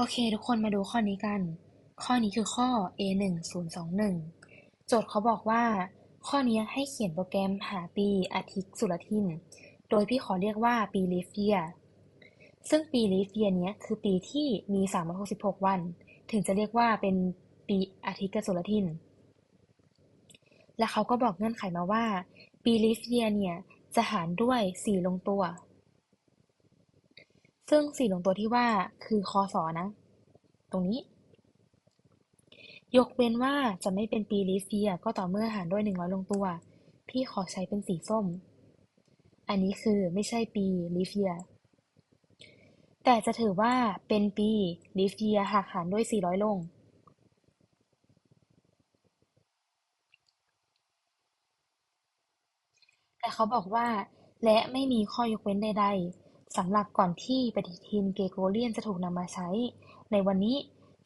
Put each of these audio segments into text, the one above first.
โอเค ทุกคนมาดูข้อนี้กัน ข้อนี้คือข้อ A 1 0 2 1โจทย์เขาบอกว่า ข้อนี้ให้เขียนโปรแกรมหาปีอาทิตย์สุรทิน โดยพี่ขอเรียกว่าปีลีฟเยียซึ่งปีลีฟเยียนี้คือปีที่มี 366 วัน ถึงจะเรียกว่าเป็นปีอาทิตย์กับสุรทิน และเขาก็บอกเงื่อนไขมาว่า ปีลีฟเยียเนี่ยจะหารด้วย 4 ลงตัว ซึ่ง4ลงตัวที่ว่าคือคศนะ ตรงนี้ ยกเว้นว่าจะไม่เป็นปีลีฟเยียก็ต่อเมื่อหารด้วย 100 ลงตัว พี่ขอใช้เป็นสีส้ม อันนี้คือไม่ใช่ปีลีฟเยียแต่จะถือว่าเป็นปีลีฟเยียหากหารด้วย 400 ลงแต่เขาบอกว่า และไม่มีข้อยกเว้นใด ๆ สำหรับก่อนที่ปฏิทินเกโกเรียนจะถูกนำมาใช้ในวันนี้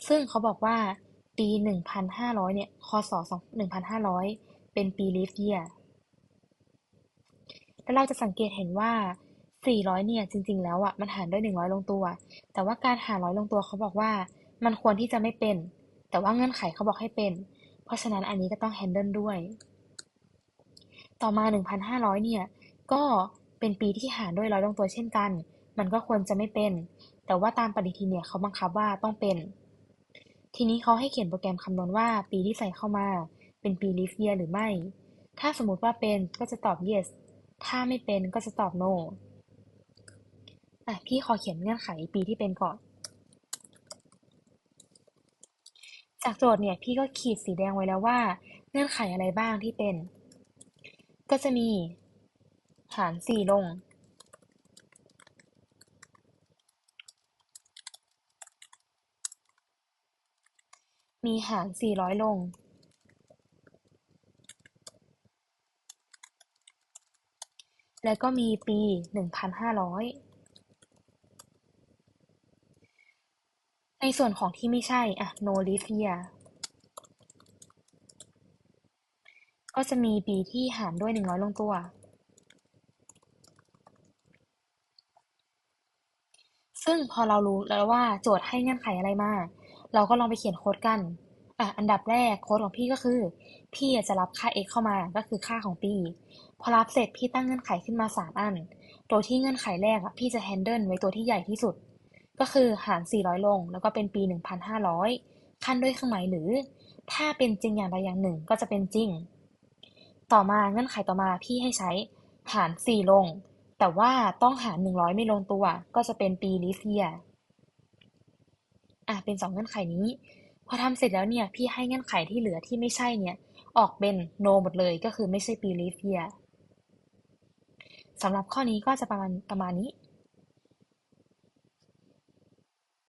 ซึ่งเขาบอกว่าปี 1,500 เนี่ย คศ 1,500 เป็นปีลีฟเยียแล้วเราจะสังเกตเห็นว่า 400 เนี่ย จริง ๆ แล้วอะ มันหารด้วย 100 ลงตัว แต่ว่าการหารร้อยลงตัวเขาบอกว่า มันควรที่จะไม่เป็น แต่ว่าเงื่อนไขเขาบอกให้เป็น เพราะฉะนั้นอันนี้ก็ต้องแฮนเดิลด้วย ต่อมา 1,500 เนี่ย ก็ เป็นปีที่หารด้วยร้อยลงตัวเช่นกัน มันก็ควรจะไม่เป็น แต่ว่าตามปฏิทินเนี่ยเขาบังคับว่าต้องเป็น ทีนี้เขาให้เขียนโปรแกรมคำนวณว่าปีที่ใส่เข้ามา เป็นปีลีฟเยียหรือไม่ ถ้าสมมติว่าเป็นก็จะตอบ yes ถ้าไม่เป็นก็จะตอบ no อะพี่ขอเขียนเงื่อนไขปีที่เป็นก่อน จากโจทย์เนี่ยพี่ก็ขีดสีแดงไว้แล้วว่า เงื่อนไขอะไรบ้างที่เป็น ก็จะมี หารสี่ลงมีหารสี่ร้อยลง แล้วก็มีปีหนึ่งพันห้าร้อยในส่วนของที่ไม่ใช่ อะ no leap year ก็จะมีปีที่หารด้วยหนึ่งร้อยลงตัว ซึ่งพอเรารู้แล้วว่าโจทย์ให้เงื่อนไขอะไรมา เราก็ลองไปเขียนโค้ดกันอะอันดับแรกโค้ดของพี่ก็คือ พี่จะรับค่า x เข้ามาก็คือค่าของปี พอรับเสร็จพี่ตั้งเงื่อนไขขึ้นมา 3 อัน โดยที่เงื่อนไขแรกอะพี่จะแฮนเดิลไว้ตัวที่ใหญ่ที่สุด ก็คือหาร 400 ลง แล้วก็เป็นปี 1,500 ขั้นด้วยเครื่องหมายหรือ ถ้าเป็นจริงอย่างใดอย่างหนึ่งก็จะเป็นจริง ต่อมาเงื่อนไขต่อมาพี่ให้ใช้หาร 4 ลง แต่ว่าต้องหาร 100 ไม่ลงตัว ก็จะเป็นปีลิเซียอะเป็น2เงื่อนไขนี้ พอทำเสร็จแล้วเนี่ย พี่ให้เงื่อนไขที่เหลือที่ไม่ใช่เนี่ย ออกเป็น no หมดเลยก็คือไม่ใช่ปีลิเซียสำหรับข้อนี้ก็จะประมาณประมาณนี้